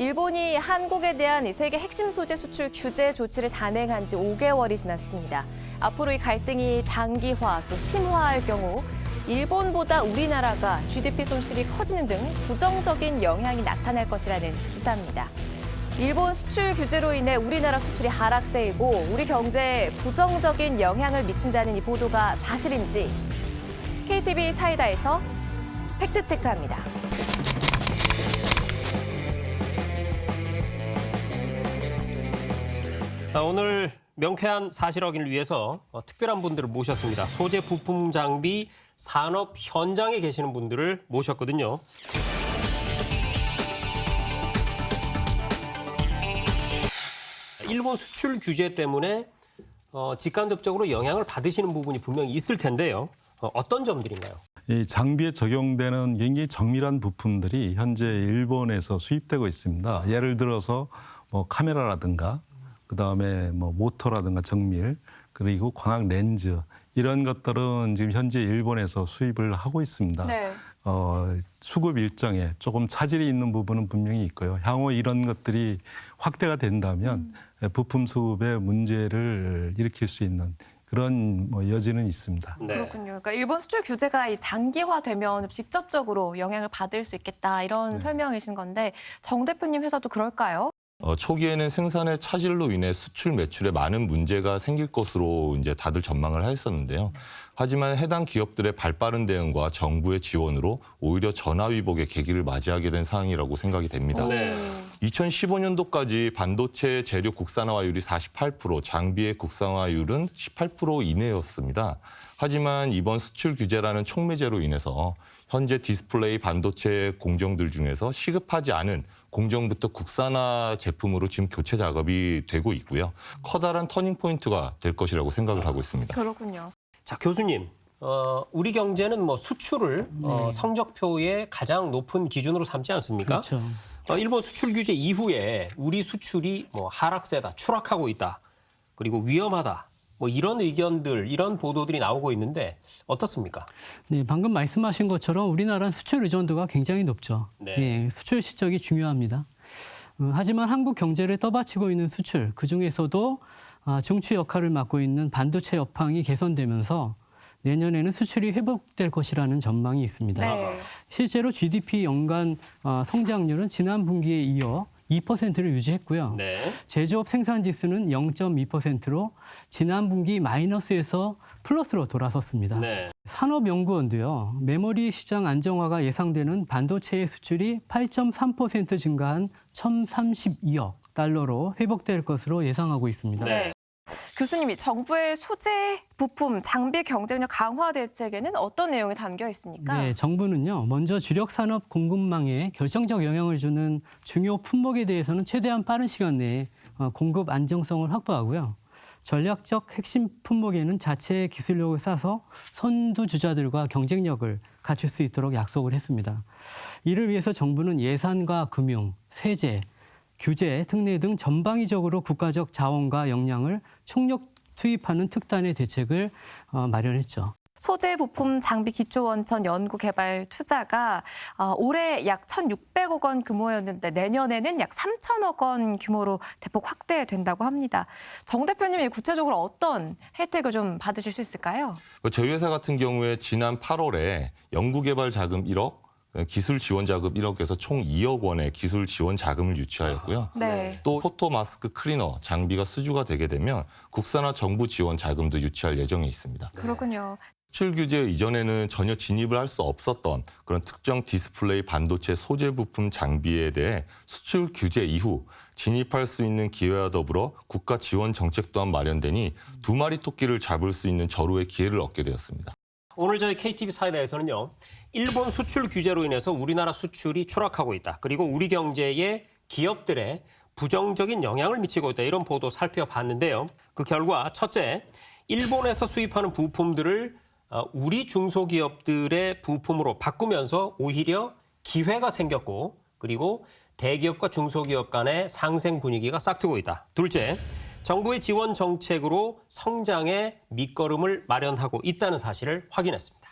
일본이 한국에 대한 이 세계 핵심 소재 수출 규제 조치를 단행한 지 5개월이 지났습니다. 앞으로 이 갈등이 장기화 또 심화할 경우 일본보다 우리나라가 GDP 손실이 커지는 등 부정적인 영향이 나타날 것이라는 기사입니다. 일본 수출 규제로 인해 우리나라 수출이 하락세이고 우리 경제에 부정적인 영향을 미친다는 이 보도가 사실인지 KTV 사이다에서 팩트 체크합니다. 자, 오늘 명쾌한 사실 확인을 위해서 어, 특별한 분들을 모셨습니다. 소재 부품 장비 산업 현장에 계시는 분들을 모셨거든요. 일본 수출 규제 때문에 어, 직간접적으로 영향을 받으시는 부분이 분명히 있을 텐데요. 어, 어떤 점들인가요? 이 장비에 적용되는 굉장히 정밀한 부품들이 현재 일본에서 수입되고 있습니다. 예를 들어서 뭐 카메라라든가 그 다음에 뭐 모터라든가 정밀 그리고 광학 렌즈 이런 것들은 지금 현재 일본에서 수입을 하고 있습니다. 네. 어, 수급 일정에 조금 차질이 있는 부분은 분명히 있고요. 향후 이런 것들이 확대가 된다면 부품 수급에 문제를 일으킬 수 있는 그런 뭐 여지는 있습니다. 네. 그렇군요. 그러니까 일본 수출 규제가 이 장기화되면 직접적으로 영향을 받을 수 있겠다 이런 설명이신 건데 정 대표님 회사도 그럴까요? 어, 초기에는 생산의 차질로 인해 수출 매출에 많은 문제가 생길 것으로 이제 다들 전망을 하였었는데요. 하지만 해당 기업들의 발빠른 대응과 정부의 지원으로 오히려 전화위복의 계기를 맞이하게 된 상황이라고 생각이 됩니다. 네. 2015년도까지 반도체 재료 국산화율이 48%, 장비의 국산화율은 18% 이내였습니다. 하지만 이번 수출 규제라는 촉매제로 인해서 현재 디스플레이 반도체 공정들 중에서 시급하지 않은 공정부터 국산화 제품으로 지금 교체 작업이 되고 있고요. 커다란 터닝 포인트가 될 것이라고 생각을 하고 있습니다. 그렇군요. 자 교수님, 어, 우리 경제는 뭐 수출을 어, 성적표의 가장 높은 기준으로 삼지 않습니까? 그렇죠. 어, 일본 수출 규제 이후에 우리 수출이 뭐 하락세다, 추락하고 있다, 그리고 위험하다, 뭐 이런 의견들, 이런 보도들이 나오고 있는데 어떻습니까? 네, 방금 말씀하신 것처럼 우리나라는 수출 의존도가 굉장히 높죠. 네. 예, 수출 실적이 중요합니다. 음, 하지만 한국 경제를 떠받치고 있는 수출, 그 중에서도 아, 중추 역할을 맡고 있는 반도체 여팡이 개선되면서 내년에는 수출이 회복될 것이라는 전망이 있습니다. 네. 실제로 GDP 연간 어, 성장률은 지난 분기에 이어 2%를 유지했고요. 네. 제조업 생산 지수는 0.2%로 지난 분기 마이너스에서 플러스로 돌아섰습니다. 네. 산업연구원도요. 메모리 시장 안정화가 예상되는 반도체의 수출이 8.3% 증가한 1,032억 달러로 회복될 것으로 예상하고 있습니다. 네. 교수님이 정부의 소재, 부품, 장비 경쟁력 강화 대책에는 어떤 내용이 담겨 있습니까? 네, 정부는요. 먼저 주력 산업 공급망에 결정적 영향을 주는 중요 품목에 대해서는 최대한 빠른 시간 내에 어, 공급 안정성을 확보하고요. 전략적 핵심 품목에는 자체 기술력을 쌓아서 선두 주자들과 경쟁력을 갖출 수 있도록 약속을 했습니다. 이를 위해서 정부는 예산과 금융, 세제, 규제, 특례 등 전방위적으로 국가적 자원과 역량을 총력 투입하는 특단의 대책을 어, 마련했죠. 소재, 부품, 장비, 기초 원천 연구 개발 투자가 어, 올해 약 1,600억 원 규모였는데 내년에는 약 3천억 원 규모로 대폭 확대된다고 합니다. 정 대표님이 구체적으로 어떤 혜택을 좀 받으실 수 있을까요? 그 저희 회사 같은 경우에 지난 8월에 연구 개발 자금 1억, 기술 지원 자금 1억 에서 총 2억 원의 기술 지원 자금을 유치하였고요. 네. 또 포토 마스크 클리너 장비가 수주가 되게 되면 국산화 정부 지원 자금도 유치할 예정에 있습니다. 그렇군요. 수출 규제 이전에는 전혀 진입을 할 수 없었던 그런 특정 디스플레이 반도체 소재 부품 장비에 대해 수출 규제 이후 진입할 수 있는 기회와 더불어 국가 지원 정책 또한 마련되니 두 마리 토끼를 잡을 수 있는 절호의 기회를 얻게 되었습니다. 오늘 저희 KTV 사이다에서는요. 일본 수출 규제로 인해서 우리나라 수출이 추락하고 있다. 그리고 우리 경제에 기업들의 부정적인 영향을 미치고 있다. 이런 보도 살펴봤는데요. 그 결과 첫째, 일본에서 수입하는 부품들을 어, 우리 중소기업들의 부품으로 바꾸면서 오히려 기회가 생겼고 그리고 대기업과 중소기업 간의 상생 분위기가 싹트고 있다. 둘째, 정부의 지원 정책으로 성장의 밑거름을 마련하고 있다는 사실을 확인했습니다.